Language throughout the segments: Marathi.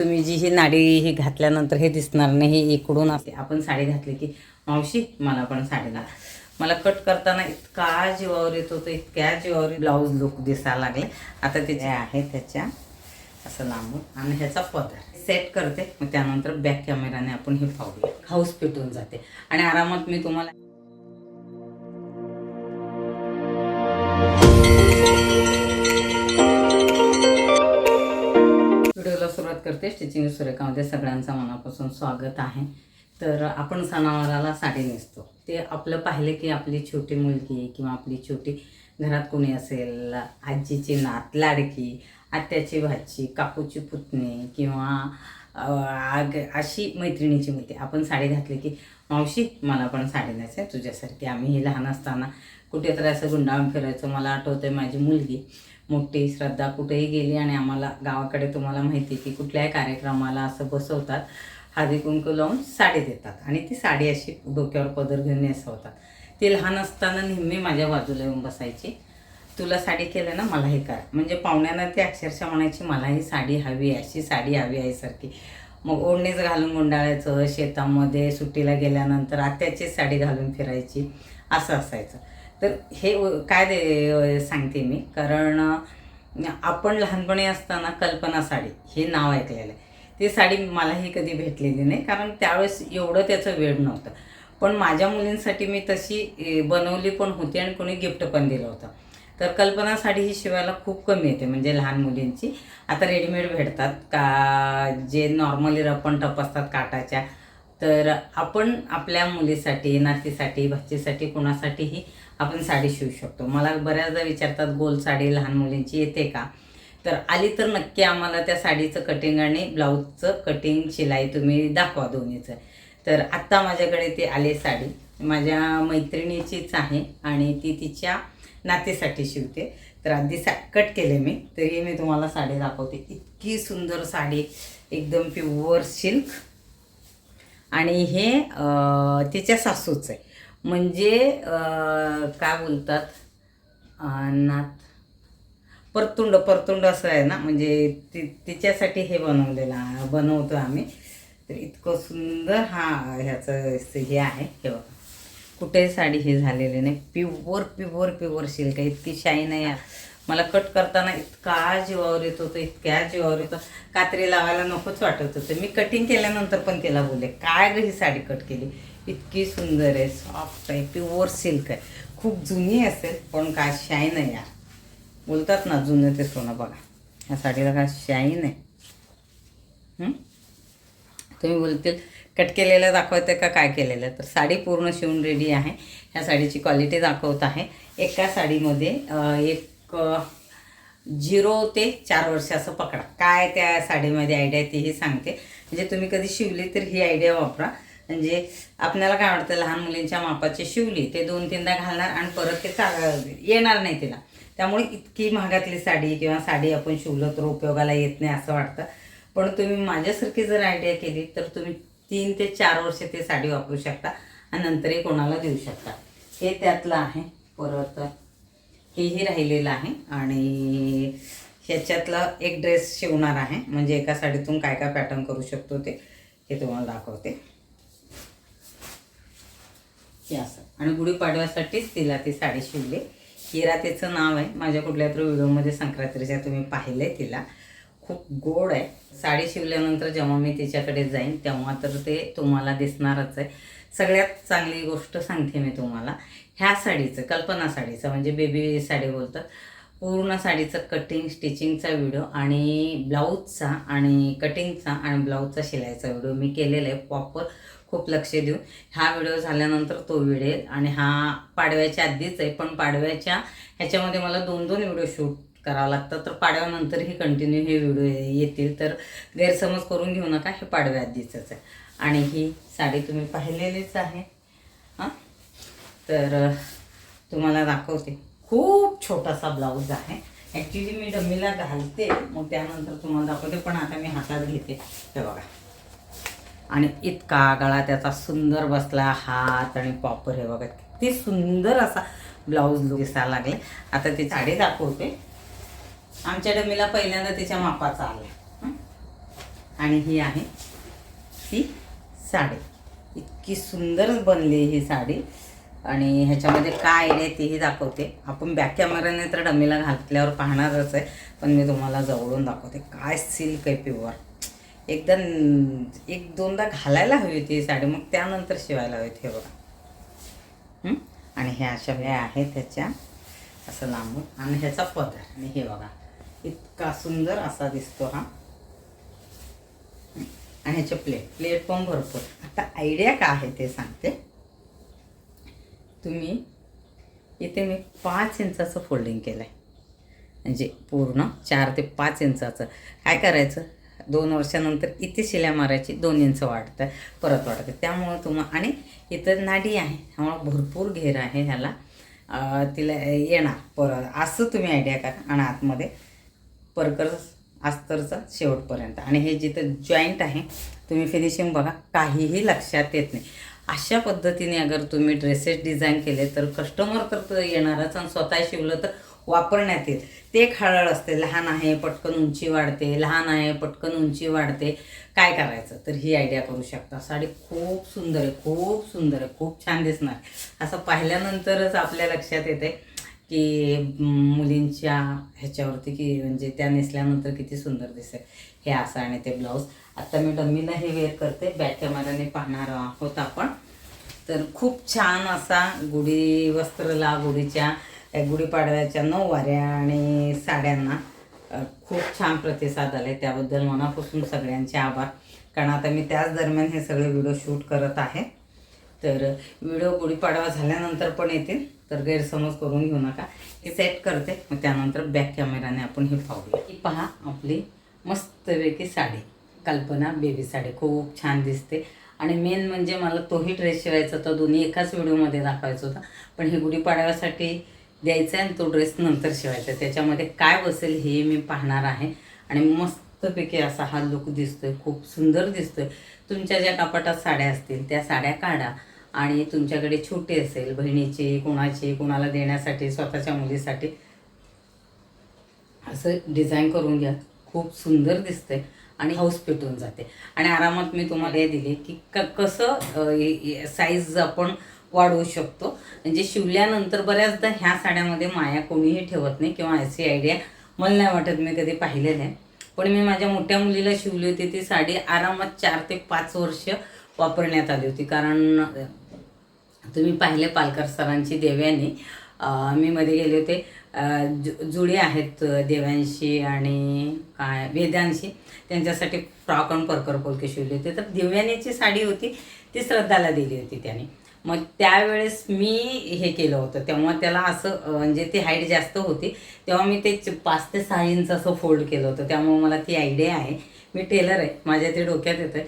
तुम्ही जी ही नाडी ही घातल्यानंतर हे दिसणार नाही हे इकडून असते आपण साडी घातली की मावशी मला पण साडी घाला. मला कट करताना इतका जीवावर येत होतं इतक्या जीवावर ब्लाऊज लुक दिसायला लागले. आता ते जे आहे त्याच्या असं लांबून. आणि ह्याचा पदर. सेट करते. मग त्यानंतर बॅक कॅमेराने आपण हे पाहूया. हाऊस पेटून जाते. आणि आरामात मी तुम्हाला करते स्टिचिंग सूर्यकामध्ये सगळ्यांचं मनापासून स्वागत आहे. तर आपण सणावाराला साडी नेसतो. ते आपलं पाहिलं की आपली छोटी मुलगी किंवा आपली छोटी घरात कोणी असेल आजीची नात लाडकी आत्याची भाची काकूची पुतणी किंवा आग- अशी मैत्रिणीची मुलगी आपण साडी घातली की मावशी मला पण साडी नेसाय तुझ्यासारखी. आम्ही लहान असताना कुठेतरी असं गुंडाळून फिरायचो. मला आठवतंय माझी मुलगी मोठी श्रद्धा कुठेही गेली आणि आम्हाला गावाकडे तुम्हाला माहिती आहे की कुठल्याही कार्यक्रमाला असं बसवतात. हळदी कुंकू लावून साडी देतात आणि ती साडी अशी डोक्यावर पदर घेऊन नेसवतात. ती लहान असताना नेहमी माझ्या बाजूला येऊन बसायची. तुला साडी केलं ना मला हे करा. म्हणजे पाहुण्यांना ती अक्षरशः म्हणायची मला ही साडी हवी आहे अशी साडी हवी आहे सारखी. मग ओढणीच घालून गुंडाळायचं शेतामध्ये सुट्टीला गेल्यानंतर आत्याचीच साडी घालून फिरायची. असं असायचं. तर हे काय दे सांगते मी. कारण आपण लहानपणी असताना कल्पना साडी हे नाव ऐकलेलं आहे. ती साडी मलाही कधी भेटलेली नाही कारण त्यावेळेस एवढं त्याचं वेळ नव्हतं. पण माझ्या मुलींसाठी मी तशी बनवली पण होती आणि कोणी गिफ्ट पण दिलं होतं. तर कल्पना साडी ही शिवायला खूप कमी येते म्हणजे लहान मुलींची. आता रेडीमेड भेटतात का जे नॉर्मली रपण टप असतात काटाच्या तर आपण आपल्या मुलीसाठी नातीसाठी भाचीसाठी कोणासाठीही आपण साडी शिवू शकतो. मला बऱ्याचदा विचारतात गोल साडी लहान मुलींची येते का? तर आली तर नक्की आम्हाला त्या साडीचं कटिंग आणि ब्लाऊजचं कटिंग शिलाई तुम्ही दाखवा दोन्हीचं. तर आत्ता माझ्याकडे ती आली साडी. माझ्या मैत्रिणीचीच आहे आणि ती तिच्या नातीसाठी शिवते. तर आधी सा कट केले मी तरी मी तुम्हाला साडी दाखवते. इतकी सुंदर साडी एकदम प्युअर सिल्क आणि हे तिच्या सासूचं आहे. म्हणजे काय बोलतात? नात. परतुंड परतुंड असं आहे ना? म्हणजे ति तिच्यासाठी हे बनवलेलं बनवतो आम्ही. तर इतकं सुंदर हा ह्याचं हे आहे हे बघा. कुठेही साडी हे झालेली नाही. प्युअर प्युअर प्युअर सिल्क आहे. इतकी शाईन आहे मला कट करताना इतका जीवावर येत होतं इतक्या जीवावर येतो कात्री लावायला नकोच वाटत होतं. मी कटिंग केल्यानंतर पण तिला बोलले काय ग ही साडी कट केली? इतकी सुंदर आहे सॉफ्ट आहे प्युअर सिल्क आहे. खूप जुनी असेल पण काय शाईन आहे यार. बोलतात ना जुनं ते सोनं बघा. ह्या साडीला काय शाईन आहे. तुम्ही बोलतील कट केलेलं दाखवते का काय केलेलं? तर साडी पूर्ण शिवून रेडी आहे. ह्या साडीची क्वालिटी दाखवत आहे. एका साडीमध्ये एक झिरो ते चार वर्ष असं पकडा. काय त्या साडीमध्ये आयडिया तीही सांगते. म्हणजे तुम्ही कधी शिवली तर ही आयडिया वापरा. म्हणजे आपल्याला काय वाटतं लहान मुलींच्या मापाचे शिवली ते दोन तीनदा घालणार आणि परत ते चा येणार नाही तिला. त्यामुळे इतकी महागातली साडी किंवा साडी आपण शिवलं तर उपयोगाला येत नाही असं वाटतं. पण तुम्ही माझ्यासारखी जर आयडिया केली तर तुम्ही तीन ते चार वर्ष ते साडी वापरू शकता आणि नंतरही कोणाला देऊ शकता. हे त्यातलं आहे. परत हेही राहिलेलं आहे आणि ह्याच्यातला एक ड्रेस शिवणार आहे. म्हणजे एका साडीतून काय काय पॅटर्न करू शकतो ते हे तुम्हाला दाखवते. हे असं. आणि गुढीपाडव्यासाठीच तिला ती साडी शिवली. हिरा तिचं नाव आहे. माझ्या कुठल्या तरी व्हिडिओमध्ये संक्रांतीच्या तुम्ही पाहिलं आहे तिला. खूप गोड आहे. साडी शिवल्यानंतर जेव्हा मी तिच्याकडे जाईन तेव्हा तर ते तुम्हाला दिसणारच आहे. सगळ्यात चांगली गोष्ट सांगते मी तुम्हाला. ह्या साडीचं कल्पना साडीचं म्हणजे बेबी साडी बोलतात. पूर्ण साडीचं कटिंग स्टिचिंगचा व्हिडिओ आणि ब्लाऊजचा आणि कटिंगचा आणि ब्लाऊजचा शिलायचा व्हिडिओ मी केलेला आहे. प्रॉपर खूप लक्ष देऊन हा व्हिडिओ झाल्यानंतर तो विडेल आणि हा पाडव्याच्या आधीच आहे पण पाडव्याच्या ह्याच्यामध्ये मला दोन दोन व्हिडिओ शूट करावं लागतं तर पाडव्यानंतरही कंटिन्यू हे व्हिडिओ येतील. तर गैरसमज करून घेऊ नका हे पाडव्या आधीचंच आहे. आणि ही साडी तुम्ही पाहिलेलीच आहे. हां? तर तुम्हाला दाखवते. खूप छोटासा ब्लाऊज आहे. ॲक्च्युली मी डमीला घालते मग त्यानंतर तुम्हाला दाखवते पण आता मी हातात घेते. हे बघा. आणि इतका गळा त्याचा सुंदर बसला हात आणि पॉपर हे बघा किती सुंदर असा ब्लाऊज लुक दिसायला लागले. आता ती साडी दाखवते. आमच्या डमीला पहिल्यांदा तिच्या मापाचा आला. आणि ही आहे ती साडी. इतकी सुंदर बनली ही साडी. आणि ह्याच्यामध्ये काय आयडिया आहे तेही दाखवते. आपण बॅक कॅमेराने तर डमीला घातल्यावर पाहणारच आहे. पण मी तुम्हाला जवळून दाखवते. काय सिल्क आहे प्युअर एकदा एक दोनदा घालायला हवी होती साडी मग त्यानंतर शिवायला हवी होती हे बघा. आणि ह्या अशा वेळा आहेत त्याच्या असं लांबून. आणि ह्याचा पदर. आणि हे बघा इतका सुंदर असा दिसतो हा. आणि ह्याचे प्लेट प्लेट पण भरपूर. आता आयडिया काय आहे ते सांगते. तुम्ही इथे मी पाच इंचाचं फोल्डिंग केलं आहे म्हणजे पूर्ण चार ते पाच इंचाचं. काय करायचं? दोन वर्षानंतर इथे शिल्या मारायची दोन इंच वाढतं परत वाढतं त्यामुळं तुम्हाला आणि इथं नाडी आहे त्यामुळं भरपूर घेर आहे ह्याला. तिला येणार परत असं तुम्ही आयडिया करा आणि आतमध्ये परकर अस्तरचा शेवटपर्यंत. आणि हे जिथं जॉईंट आहे तुम्ही फिनिशिंग बघा काहीही लक्षात येत नाही. अशा पद्धतीने अगर तुम्ही ड्रेसेस डिझाईन केले तर कस्टमर तर येणारच आणि स्वतः शिवलं तर वापरण्यात येईल. ते एक हळहळ असते लहान आहे पटकन उंची वाढते लहान आहे पटकन उंची वाढते. काय करायचं? तर ही आयडिया करू शकता. साडी खूप सुंदर आहे खूप सुंदर आहे खूप छान दिसणार. असं पाहिल्यानंतरच आपल्या लक्षात येते की मुलींच्या ह्याच्यावरती की म्हणजे त्या नेसल्यानंतर किती सुंदर दिसेल. हे असं आणि ते ब्लाऊज. आत्ता मी डम्मीला हे वेअर करते. बॅक कॅमेराने पाहणार आहोत आपण. तर खूप छान असा गुढी वस्त्रला गुढीच्या गुढीपाडव्याच्या नऊ वाऱ्या आणि साड्यांना खूप छान प्रतिसाद आले त्याबद्दल मनापासून सगळ्यांचे आभार. कारण आता मी त्याच दरम्यान हे सगळे व्हिडिओ शूट करत आहे. तर व्हिडिओ गुढीपाडवा झाल्यानंतर पण येतील तर गैरसमज करून घेऊ नका. हे सेट करते मग त्यानंतर बॅक कॅमेराने आपण हे पाहूया. ही पहा आपली मस्तपैकी साडी कल्पना बेबी साडी. खूप छान दिसते. आणि मेन म्हणजे मला तोही ड्रेस शिवायचा होता. दोन्ही एकाच व्हिडिओमध्ये दाखवायचा होता. पण हे गुढीपाडव्यासाठी द्यायचा आहे आणि तो ड्रेस नंतर शिवायचा त्याच्यामध्ये काय बसेल हे मी पाहणार आहे. आणि मस्तपैकी असा हा लुक दिसतोय. खूप सुंदर दिसतोय. तुमच्या ज्या कपाटात साड्या असतील त्या साड्या काढा. आणि तुमच्याकडे छोटी असेल बहिणीची कोणाची कोणाला देण्यासाठी स्वतःच्या मुलीसाठी. असं डिझाईन करून घ्या. खूप सुंदर दिसतंय. आणि हाऊस पेटून जाते. आणि आरामात मी तुम्हाला हे दिले की क कसं साईज आपण वाढवू शकतो. म्हणजे शिवल्यानंतर बऱ्याचदा ह्या साड्यामध्ये माया कोणीही ठेवत नाही किंवा अशी आयडिया मला नाही वाटत मी कधी पाहिलेलं आहे पण मी माझ्या मोठ्या मुलीला शिवली होती ती साडी आरामात चार ते पाच वर्ष वापरण्यात आली होती. कारण तुम्ही पाहिले पालकर सरांची देव्याने. मी मध्ये गेले होते. जु जुळे आहेत देव्यांशी आणि काय वेदांशी त्यांच्यासाठी फ्रॉक आणि परकर पोलके शिवले होते. तर देव्यानीची साडी होती ती श्रद्धाला दिली होती त्याने. मग त्यावेळेस मी हे केलं होतं. तेव्हा त्याला असं म्हणजे ती हाईट जास्त होती. तेव्हा मी ते पाच ते सहा इंच असं फोल्ड केलं होतं. त्यामुळे मला ती आयडिया आहे. मी टेलर आहे. माझ्या ते डोक्यात येतं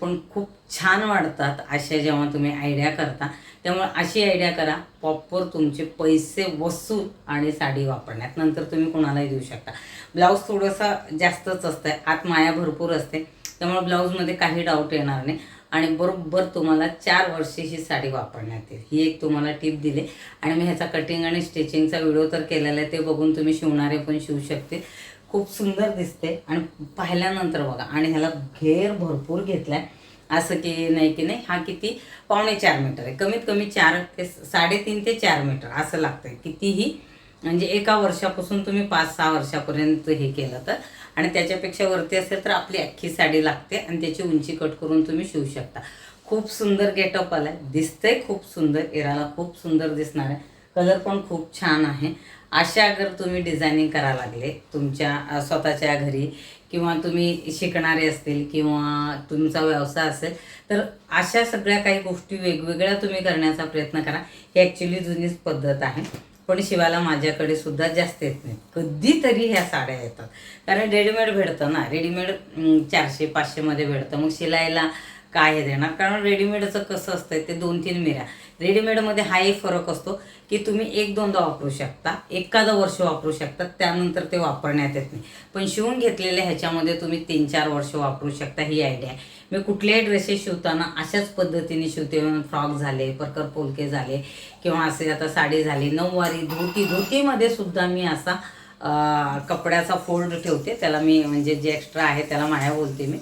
पण खूप छान वाढतात अशा जेव्हा तुम्ही आयडिया करता. त्यामुळे अशी आयडिया करा. प्रॉपर तुमचे पैसे वसूल आणि साडी वापरण्यात. नंतर तुम्ही कोणालाही देऊ शकता. ब्लाऊज थोडंसं जास्तच असतं आत माया भरपूर असते. त्यामुळे ब्लाऊजमध्ये काही डाऊट येणार नाही. आणि बरोबर तुम्हाला चार वर्ष ही साडी वापरण्यात येईल. ही एक तुम्हाला टिप दिली. आणि मी ह्याचा कटिंग आणि स्टिचिंगचा व्हिडिओ तर केलेला आहे ते बघून तुम्ही शिवणारे पण शिवू शकते. खूप सुंदर दिसते. आणि पाहिल्यानंतर बघा आणि ह्याला घेर भरपूर घेतलाय. असं की नाही की नाही हा किती? पावणे चार मीटर आहे. कमीत कमी चार ते साडेतीन ते चार मीटर असं लागतंय. कितीही? म्हणजे एका वर्षापासून तुम्ही पाच सहा वर्षापर्यंत हे केलं तर. आणि त्याच्यापेक्षा वरती असेल तर आपली अख्खी साडी लागते आणि त्याची उंची कट करून तुम्ही शिवू शकता. खूप सुंदर गेटअप आलाय. दिसतंय खूप सुंदर. एराला खूप सुंदर दिसणार आहे. कलर पण खूप छान आहे. अशा अगर तुम्ही डिझायनिंग करा लागले तुमच्या स्वतःच्या घरी किंवा तुम्ही शिकणारे असतील किंवा तुमचा व्यवसाय असेल तर अशा सगळ्या काही गोष्टी वेगवेगळ्या तुम्ही करण्याचा प्रयत्न करा. ही ॲक्च्युली जुनीच पद्धत आहे. पण शिवायला माझ्याकडे सुद्धा जास्त येत नाही. कधीतरी ह्या साड्या येतात. कारण रेडीमेड भेटतं ना. रेडीमेड चारशे पाचशेमध्ये भेटतं. मग शिलाईला काय हे देणार? कारण रेडीमेडचं कसं असतं ते दोन तीन मिऱ्या. रेडीमेडमध्ये हा एक फरक असतो की तुम्ही एक दोनदा वापरू शकता एखादं वर्ष वापरू शकता त्यानंतर ते वापरण्यात येत नाही. पण शिवून घेतलेल्या ह्याच्यामध्ये तुम्ही तीन चार वर्ष वापरू शकता ही आयडिया आहे. मी कुठल्याही ड्रेसेस शिवताना अशाच पद्धतीने शिवते. फ्रॉक झाले परकर पोलके झाले किंवा असे आता साडी झाली नऊवारी धोती धोतीमध्ये सुद्धा मी असा कपड्याचा फोल्ड ठेवते. त्याला मी म्हणजे जे एक्स्ट्रा आहे त्याला माया बोलते मी.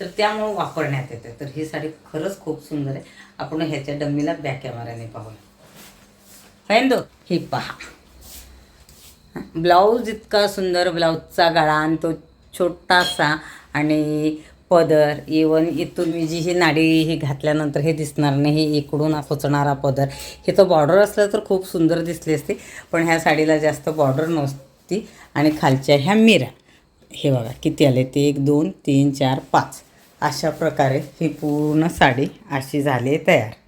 तर त्यामुळं वापरण्यात येते. तर ही साडी खरंच खूप सुंदर आहे. आपण ह्याच्या डम्मीला बॅक कॅमेराने पाहूया. हिंदू ही पहा. ब्लाऊज इतका सुंदर ब्लाऊजचा गळा आणि तो छोटासा आणि पदर. इवन इथून मी जी ही नाडी ही घातल्यानंतर हे दिसणार नाही हे इकडून खोचणारा पदर. हे तर बॉर्डर असलं तर खूप सुंदर दिसली असती पण ह्या साडीला जास्त बॉर्डर नसती आणि खालच्या ह्या मिरा हे बघा किती आले? ते एक दोन तीन चार पाच. अशा प्रकारे ही पूर्ण साडी अशी झाली आहे तयार.